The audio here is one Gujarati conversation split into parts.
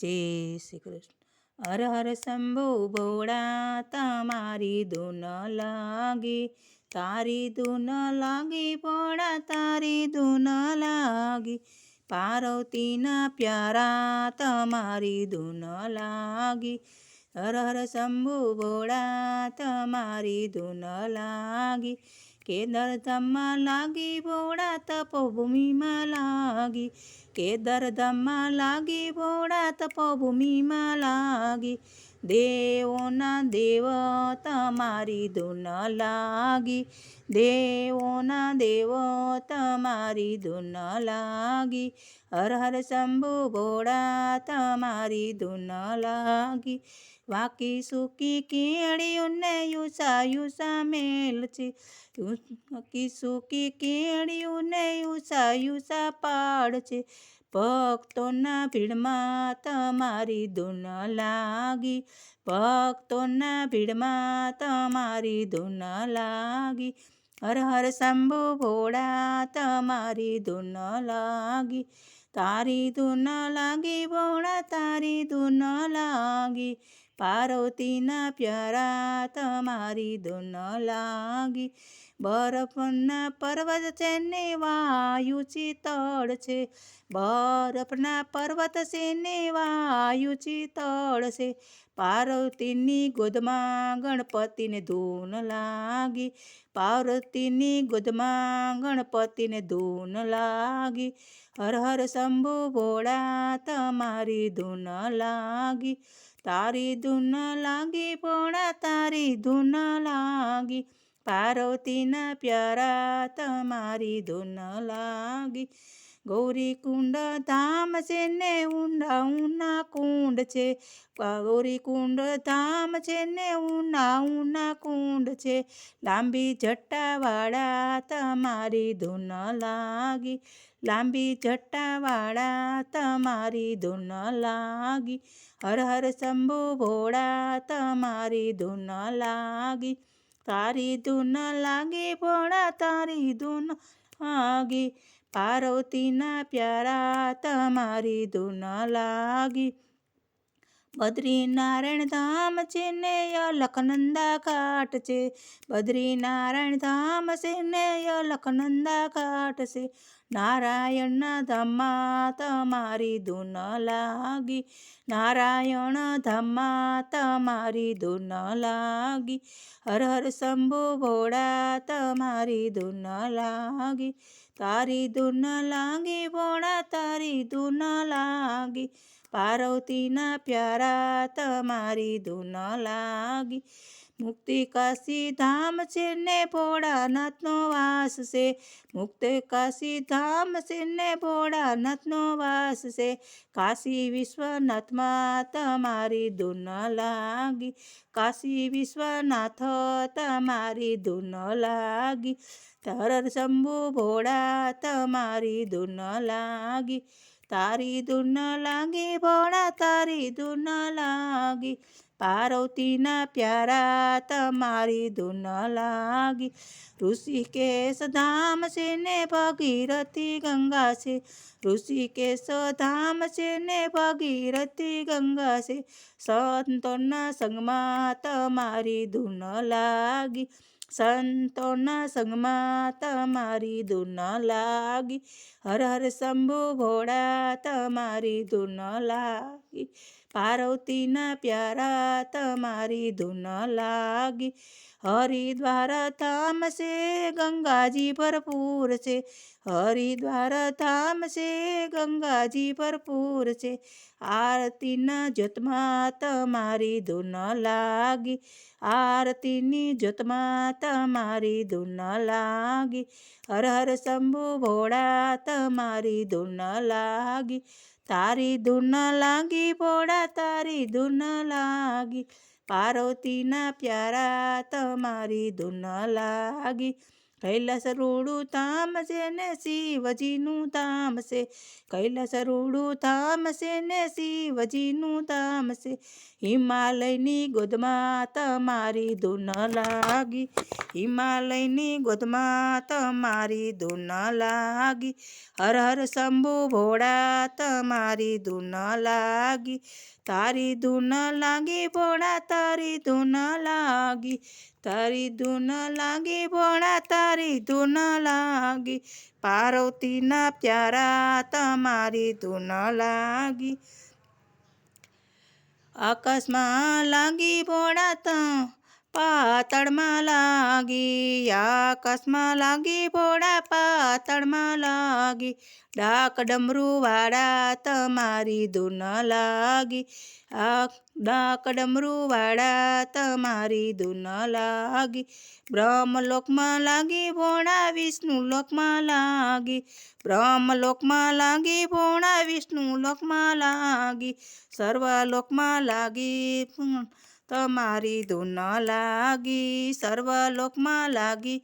જય શ્રી કૃષ્ણ. હર હર શંભુ ભોળા, તમારી ધૂન લાગી, તારી ધૂન લાગી ભોળા, તારી ધૂન લાગી. પાર્વતીના પ્યારા, તમારી ધૂન લાગી. હર હર શંભુ ભોળા, તમારી ધૂન લાગી. કેદાર ધામમાં લાગી ભોળા તપોભૂમિમાં લાગી. કેદાર ધામમાં લાગી ભોળા તપોભૂમિમાં લાગી. દેવોના દેવ તમારી ધૂન લાગી. દેવોના દેવ તમારી ધૂન લાગી. હર હર શંભુ ભોળા તમારી ધૂન લાગી. વાકી સુકી કેળીઓને યુસા યુસા મેલ છે. વાકી સુકી કેળીઓને યુસા યુસા પાડ છે. ભક્તોના ભીડમાં તમારી ધૂન લાગી. ભક્તોના ભીડમાં તમારી ધૂન લાગી. હર હર શંભુ ભોળા, તમારી ધૂન લાગી. તારી ધૂન લાગી ભોળા, તારી ધૂન લાગી. પાર્વતીના પ્યારા તમારી ધૂન લાગી. બરફના પર્વત છે ને વાયુ ચિતળ છે. બરફના પર્વત છે ને વાયુ ચિતળ છે. પાર્વતીની ગોદમાં ગણપતિને ધૂન લાગી. પાર્વતીની ગોદમાં ગણપતિને ધૂન લાગી. હર હર શંભુ ભોળા, તમારી ધૂન લાગી. તારી ધૂન લાગી ભોળા, તારી ધૂન લાગી. પાર્વતીના પ્યારા, તમારી ધૂન લાગી. ગૌરી કુંડ ધામ છે ને ઊંડા ઊના કુંડ છે. ગૌરી કુંડ ધામ છે ને ઊના ઊના કુંડ છે. લાંબી જટ્ટાવાળા તમારી ધૂન લાગી. લાંબી જટ્ટાવાળા તમારી ધૂન લાગી. હર હર શંભુ ભોળા તમારી ધૂન લાગી. તારી ધૂન લાગી ભોળા, તારી ધૂન લાગી. પાર્વતીના પ્યારા તમારી ધૂન લાગી. બદ્રીનારાયણ ધામ છે ને અલખનંદા ઘાટ છે. બદ્રીનારાયણ ધામ છે ને અલખનંદા ઘાટ છે. નારાયણના ધામમાં તમારી ધૂન લાગી. નારાયણ ધામમાં તમારી ધૂન લાગી. હર હર શંભુ ભોળા તમારી ધૂન લાગી. તારી ધૂન લાગી વોણા તારી ધૂન લાગી પાર્વતીના પ્યારા તમારી ધૂન લાગી. મુક્તિ કાશી ધામ છે ને ભોળાનાથનો વાસ છે. મુક્તિ કાશી ધામ છે ને ભોળાનાથનો વાસ છે. કાશી વિશ્વનાથમાં તમારી ધૂન લાગી. કાશી વિશ્વનાથ તમારી ધૂન લાગી. હર શંભુ ભોળા તમારી ધૂન લાગી. તારી ધૂન લાગી, ભોળા તારી ધૂન લાગી, પાર્વતીના પ્યારા તમારી ધૂન લાગી. ઋષિકેશ ધામ છે ને ભગીરથી ગંગા છે, ઋષિકેશ ધામ છે ને ભગીરથી ગંગા છે, સંતોના સંગમાં તમારી ધૂન લાગી. સંતોના સંગમાં તમારી ધૂન લાગી. હર હર શંભુ ભોળા તમારી ધૂન લાગી. પાર્વતીના પ્યારા તમારી ધૂન લાગી. હરિદ્વાર ધામ છે ગંગાજી ભરપૂર છે. હરિદ્વાર ધામ છે ગંગાજી ભરપૂર છે. આરતીના જ્યોતમાં તમારી ધૂન લાગી. આરતીની જ્યોતમાં તમારી ધૂન લાગી. હર હર શંભુ ભોળા, તમારી ધૂન લાગી. તારી ધૂન લાગી ભોળા તારી ધૂન લાગી. પાર્વતીના પ્યારા તમારી ધૂન લાગી. કૈલાસ રૂડું ધામ છે ને શિવજીનું ધામ છે. કૈલાસ રૂડું ધામ છે ને શિવજીનું ધામ છે. હિમાલયની ગોદમાં તમારી ધૂન લાગી. હિમાલયની ગોદમાં તમારી ધૂન લાગી. હર હર શંભુ ભોળા તમારી ધૂન લાગી. તારી ધૂન લાગી, ભોળા તારી ધૂન લાગી, તારી ધૂન લાગી, ભોળા તારી ધૂન લાગી, પાર્વતીના પ્યારા તમારી ધૂન લાગી. આકાશમાં લાગી ભોળા ત પાતળમાં લાગી, આકાશમાં લાગી, ભોળા પાતળમાં લાગી, ડાક ડમરું તમારી ધૂન લાગી આ ડાક ડમરું તમારી ધૂન લાગી, બ્રહ્મલોકમાં લાગી, ભોળા વિષ્ણુ લોકમાં લાગી, બ્રહ્મલોકમાં લાગી, ભોળા વિષ્ણુ લોકમાં લાગી, સર્વલોકમાં લાગી તમારી ધૂન લાગી, સર્વલોકમાં લાગી,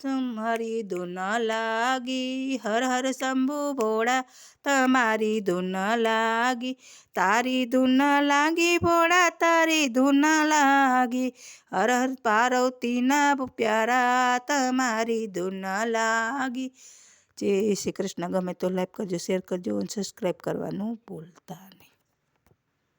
તમારી ધૂન લાગી, હર હર શંભુ ભોળા, તમારી ધૂન લાગી, તારી ધૂન લાગી ભોળા, તારી ધૂન લાગી, હર હર પાર્વતીના પ્યારા, તમારી ધૂન લાગી. જય શ્રી કૃષ્ણ. ગમે તો લાઈક કરજો શેર કરજો અને સબસ્ક્રાઈબ કરવાનું ભૂલતા